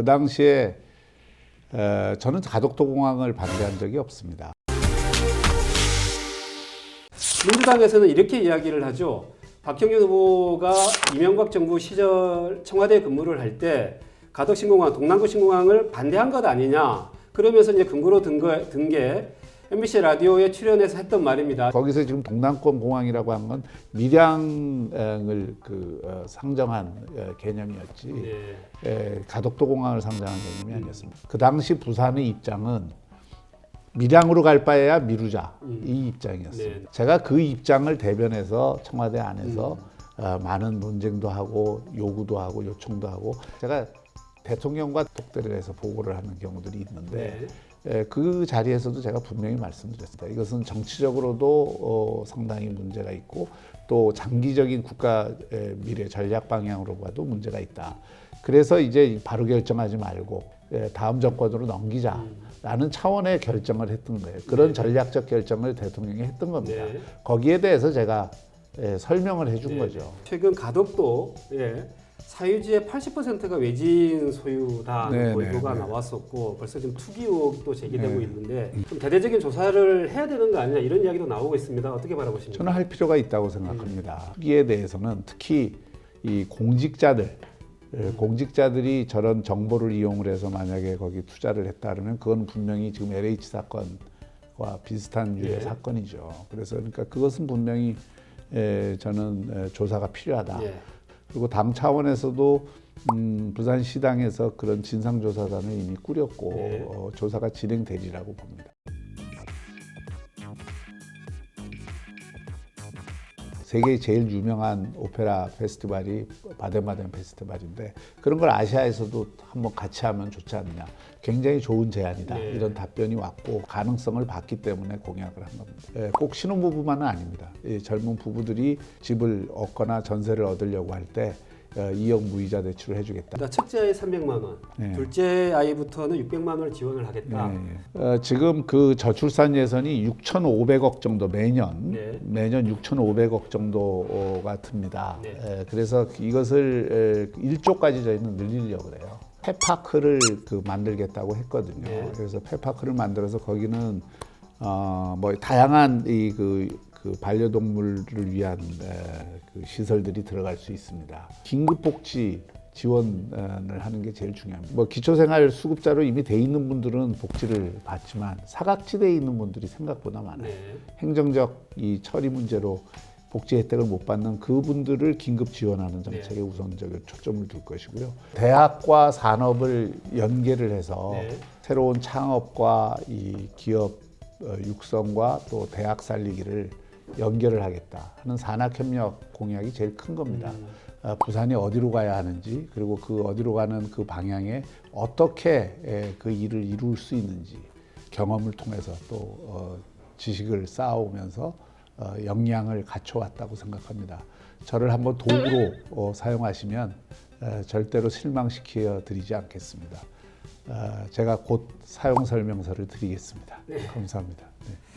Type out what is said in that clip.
그 당시에 에, 저는 가덕도 공항을 반대한 적이 없습니다. 민주당에서는 이렇게 이야기를 하죠. 박형준 후보가 이명박 정부 시절 청와대 근무를 할 때 가덕 신공항, 동남구 신공항을 반대한 것 아니냐. 그러면서 이제 근거로 든 게 MBC 라디오에 출연해서 했던 말입니다. 거기서 지금 동남권 공항이라고 한 건 밀양을 그 어, 상정한 어, 개념이었지 네. 에, 가덕도 공항을 상정한 개념이 아니었습니다. 그 당시 부산의 입장은 밀양으로 갈 바에야 미루자 이 입장이었습니다. 네. 제가 그 입장을 대변해서 청와대 안에서 어, 많은 논쟁도 하고 요구도 하고 요청도 하고 제가 대통령과 독대를 해서 보고를 하는 경우들이 있는데 네. 에, 그 자리에서도 제가 분명히 말씀드렸습니다. 이것은 정치적으로도 어, 상당히 문제가 있고 또 장기적인 국가 의 미래 전략 방향으로 봐도 문제가 있다. 그래서 이제 바로 결정하지 말고 에, 다음 정권으로 넘기자라는 차원의 결정을 했던 거예요. 그런 전략적 결정을 대통령이 했던 겁니다. 네. 거기에 대해서 제가 에, 설명을 해준 네. 거죠. 최근 가덕도 예, 사유지의 80%가 외진 소유다는 네, 보도가 네, 네. 나왔었고 벌써 지금 투기 의혹도 제기되고 네. 있는데 좀 대대적인 조사를 해야 되는 거 아니냐 이런 이야기도 나오고 있습니다. 어떻게 바라보십니까? 저는 할 필요가 있다고 생각합니다. 투기에 대해서는 특히 이 공직자들 예, 공직자들이 저런 정보를 이용을 해서 만약에 거기 투자를 했다 그러면 그건 분명히 지금 LH 사건과 비슷한 유의 예. 사건이죠. 그래서 그러니까 그것은 분명히 에, 저는 에, 조사가 필요하다. 예. 그리고 당 차원에서도 음, 부산시당에서 그런 진상조사단을 이미 꾸렸고 네. 어, 조사가 진행되리라고 봅니다. 세계 제일 유명한 오페라 페스티벌이 바덴바덴 페스티벌인데 그런 걸 아시아에서도 한번 같이 하면 좋지 않느냐. 굉장히 좋은 제안이다. 네. 이런 답변이 왔고 가능성을 봤기 때문에 공약을 한 겁니다. 예, 꼭 신혼부부만은 아닙니다. 이 젊은 부부들이 집을 얻거나 전세를 얻으려고 할때 어, 2억 무이자 대출을 해주겠다. 나 첫째 아이 300만 원, 네. 둘째 아이부터는 600만 원을 지원을 하겠다. 예, 예. 어, 지금 그 저출산 예산이 6,500억 정도 매년 네. 매년 6,500억 정도가 듭니다. 네. 에, 그래서 이것을 에, 1조까지 저희는 늘리려고 그래요. 폐파크를 그 만들겠다고 했거든요. 네. 그래서 폐파크를 만들어서 거기는 어 뭐 다양한 이 그 그 반려동물을 위한 에, 그 시설들이 들어갈 수 있습니다. 긴급복지 지원을 하는 게 제일 중요합니다. 뭐 기초생활 수급자로 이미 돼 있는 분들은 복지를 받지만 사각지대에 있는 분들이 생각보다 많아요. 네. 행정적 이 처리 문제로 복지 혜택을 못 받는 그분들을 긴급 지원하는 정책에 우선적으로 초점을 둘 것이고요. 대학과 산업을 연계를 해서 네. 새로운 창업과 이 기업 어, 육성과 또 대학 살리기를 연결을 하겠다 하는 산학협력 공약이 제일 큰 겁니다. 어, 부산이 어디로 가야 하는지 그리고 그 어디로 가는 그 방향에 어떻게 에, 그 일을 이룰 수 있는지 경험을 통해서 또 어, 지식을 쌓아오면서 어, 역량을 갖춰왔다고 생각합니다. 저를 한번 도구로 어, 사용하시면 에, 절대로 실망시켜 드리지 않겠습니다. 어, 제가 곧 사용 설명서를 드리겠습니다. 감사합니다. 네.